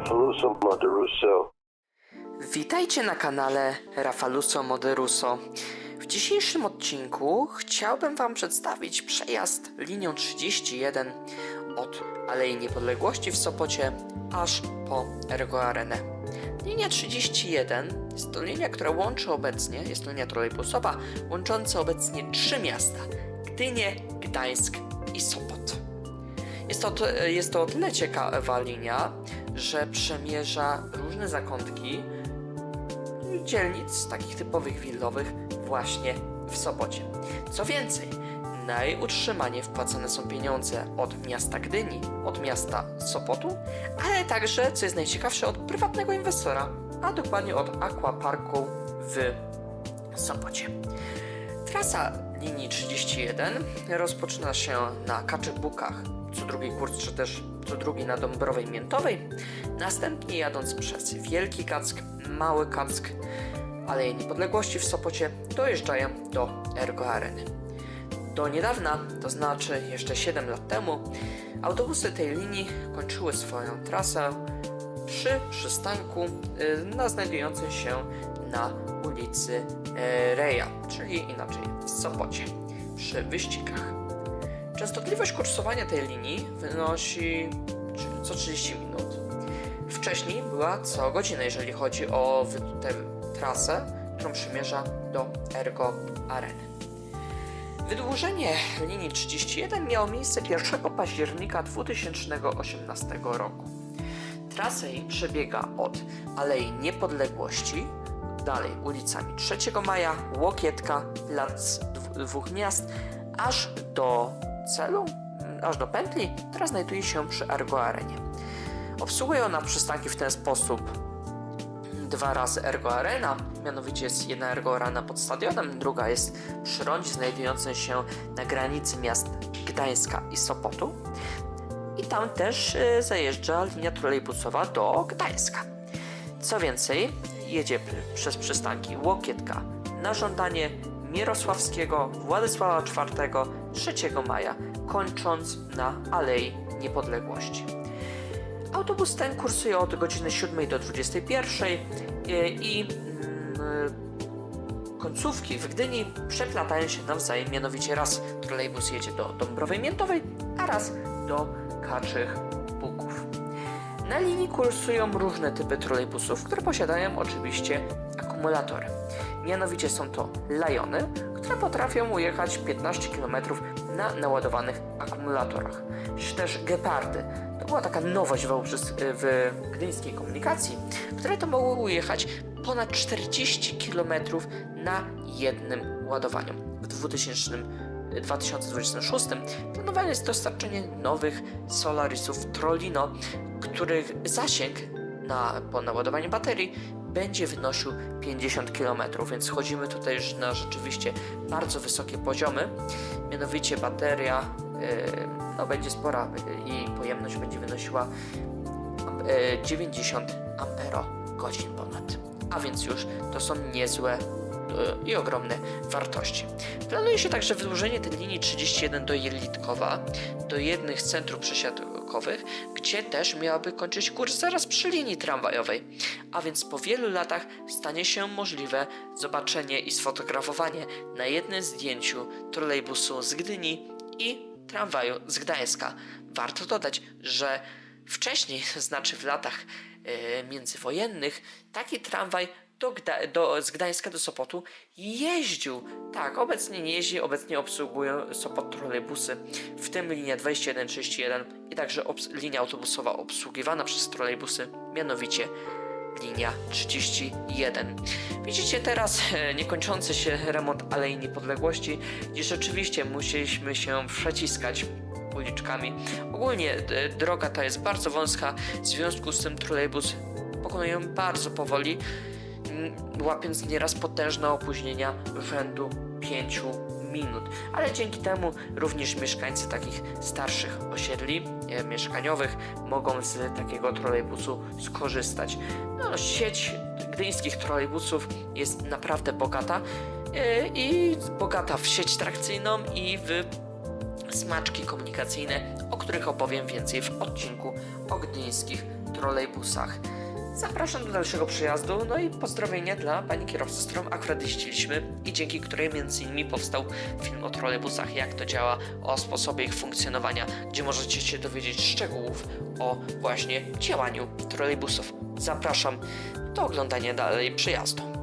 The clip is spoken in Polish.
Rafaluso Monterusso. Witajcie na kanale Rafaluso Moderuso. W dzisiejszym odcinku chciałbym Wam przedstawić przejazd linią 31 od Alei Niepodległości w Sopocie aż po Ergo Arenę. Linia 31 jest to linia, która łączy obecnie, jest to linia trolejbusowa, łącząca obecnie trzy miasta Gdynię, Gdańsk i Sopot. Jest to, jest to o tyle ciekawa linia, że przemierza różne zakątki dzielnic takich typowych willowych właśnie w Sopocie. Co więcej, na jej utrzymanie wpłacane są pieniądze od miasta Gdyni, od miasta Sopotu, ale także, co jest najciekawsze, od prywatnego inwestora, a dokładnie od Aquaparku w Sopocie. Trasa linii 31 rozpoczyna się na Kaczych Bukach, co drugi kurs, czy też co drugi na Dąbrowej Miętowej, następnie jadąc przez Wielki Kack, Mały Kack, Aleje Niepodległości w Sopocie, dojeżdżają do Ergo Areny. Do niedawna, to znaczy jeszcze 7 lat temu, autobusy tej linii kończyły swoją trasę przy przystanku y, na znajdującym się na ulicy y, Reja, czyli inaczej w Sopocie, przy wyścigach. Częstotliwość kursowania tej linii wynosi co 30 minut. Wcześniej była co godzinę, jeżeli chodzi o tę trasę, którą przymierza do Ergo Areny. Wydłużenie linii 31 miało miejsce 1 października 2018 roku. Trasa jej przebiega od Alei Niepodległości, dalej ulicami 3 Maja, Łokietka, Plac Dw- Dwóch Miast, aż do celu, mm, aż do pętli, która znajduje się przy Ergo Arenie. Obsługuje ona przystanki w ten sposób dwa razy Ergo Arena, mianowicie jest jedna Ergo Arena pod stadionem, druga jest przy rondzie znajdującej się na granicy miast Gdańska i Sopotu. I tam też y, zajeżdża linia trolejbusowa do Gdańska. Co więcej, jedzie przez przystanki Łokietka na żądanie Mirosławskiego, Władysława IV, 3 maja, kończąc na Alei Niepodległości. Autobus ten kursuje od godziny 7 do 21 i, i mm, końcówki w Gdyni przeplatają się nawzajem, mianowicie raz trolejbus jedzie do Dąbrowej Miętowej, a raz do Kaczych Buków. Na linii kursują różne typy trolejbusów, które posiadają oczywiście akumulatory. Mianowicie są to Lajony, które potrafią ujechać 15 km na naładowanych akumulatorach, czy też Gepardy. To była taka nowość w, w gdyńskiej komunikacji, które to mogły ujechać ponad 40 km na jednym ładowaniu. W 2000 2026 planowane jest dostarczenie nowych Solarisów Trollino, których zasięg na, po naładowaniu baterii będzie wynosił 50 km, więc chodzimy tutaj już na rzeczywiście bardzo wysokie poziomy. Mianowicie bateria yy, no, będzie spora, yy, jej pojemność będzie wynosiła yy, 90 ampero-godzin ponad. A więc już to są niezłe yy, i ogromne wartości. Planuje się także wydłużenie tej linii 31 do Jelitkowa, do jednych centrów przesiadkowych, gdzie też miałaby kończyć kurs zaraz przy linii tramwajowej. A więc po wielu latach stanie się możliwe zobaczenie i sfotografowanie na jednym zdjęciu trolejbusu z Gdyni i tramwaju z Gdańska. Warto dodać, że wcześniej, to znaczy w latach e, międzywojennych, taki tramwaj do, Gda- do, z Gdańska do Sopotu jeździł. Tak, obecnie nie jeździ, obecnie obsługują Sopot trolejbusy, w tym linia 2131 i także linia autobusowa obsługiwana przez trolejbusy, mianowicie linia 31. Widzicie teraz e, niekończący się remont Alei Niepodległości, gdzie rzeczywiście musieliśmy się przeciskać uliczkami. Ogólnie e, droga ta jest bardzo wąska, w związku z tym trolejbus pokonuje ją bardzo powoli, łapiąc nieraz potężne opóźnienia rzędu 5 minut. Ale dzięki temu również mieszkańcy takich starszych osiedli e, mieszkaniowych mogą z takiego trolejbusu skorzystać. No, sieć gdyńskich trolejbusów jest naprawdę bogata e, i bogata w sieć trakcyjną i w smaczki komunikacyjne, o których opowiem więcej w odcinku o gdyńskich trolejbusach. Zapraszam do dalszego przejazdu, no i pozdrowienia dla pani kierowcy, z którą akurat jeździliśmy i dzięki której między innymi powstał film o trolejbusach, jak to działa, o sposobie ich funkcjonowania, gdzie możecie się dowiedzieć szczegółów o właśnie działaniu trolejbusów. Zapraszam do oglądania dalej przejazdu.